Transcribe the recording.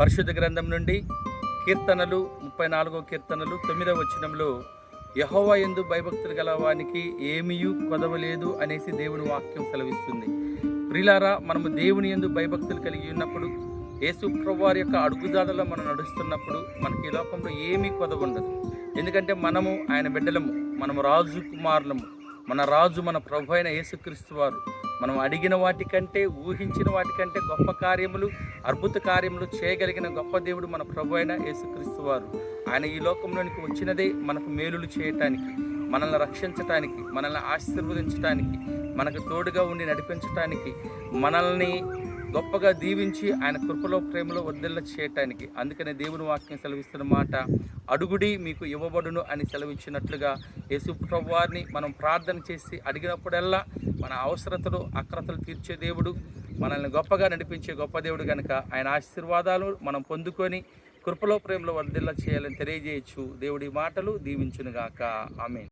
పరిశుద్ధ గ్రంథం నుండి కీర్తనలు ముప్పై నాలుగో కీర్తనలు తొమ్మిదవ వచనంలో యహోవ ఎందు భయభక్తులు గలవానికి ఏమీయూ కొదవలేదు అనేసి దేవుని వాక్యం సెలవిస్తుంది. ప్రిలారా మనము దేవుని ఎందు భయభక్తులు కలిగి ఉన్నప్పుడు యేసు ప్రభువారి యొక్క అడుగుజాడలో మనం నడుస్తున్నప్పుడు మనకి ఈ లోకంలో ఏమీ కొదవ ఉండదు. ఎందుకంటే మనము ఆయన బిడ్డలము మనము రాజు కుమారులము. మన రాజు మన ప్రభు అయిన యేసుక్రీస్తు వారు మనం అడిగిన వాటికంటే ఊహించిన వాటికంటే గొప్ప కార్యములు అద్భుత కార్యములు చేయగలిగిన గొప్ప దేవుడు మన ప్రభు అయిన యేసుక్రీస్తు వారు. ఆయన ఈ లోకంలోనికి వచ్చినదే మనకు మేలులు చేయటానికి మనల్ని రక్షించటానికి మనల్ని ఆశీర్వదించటానికి మనకు తోడుగా ఉండి నడిపించటానికి మనల్ని గొప్పగా దీవించి ఆయన కృపలో ప్రేమలో వర్ధిల్ల చేయటానికి. అందుకనే దేవుని వాక్యం సెలవిస్తున్న మాట అడుగుడి మీకు ఇవ్వబడును అని సెలవిచ్చినట్లుగా యేసు ప్రభువారిని మనం ప్రార్థన చేసి అడిగినప్పుడల్లా మన అవసరతలు అక్రతలు తీర్చే దేవుడు మనల్ని గొప్పగా నడిపించే గొప్ప దేవుడు కనుక ఆయన ఆశీర్వాదాలు మనం పొందుకొని కృపలో ప్రేమలో వర్ధిల్ల చేయాలని తెలియజేయచ్చు. దేవుడి మాటలు దీవించునుగాక. ఆమె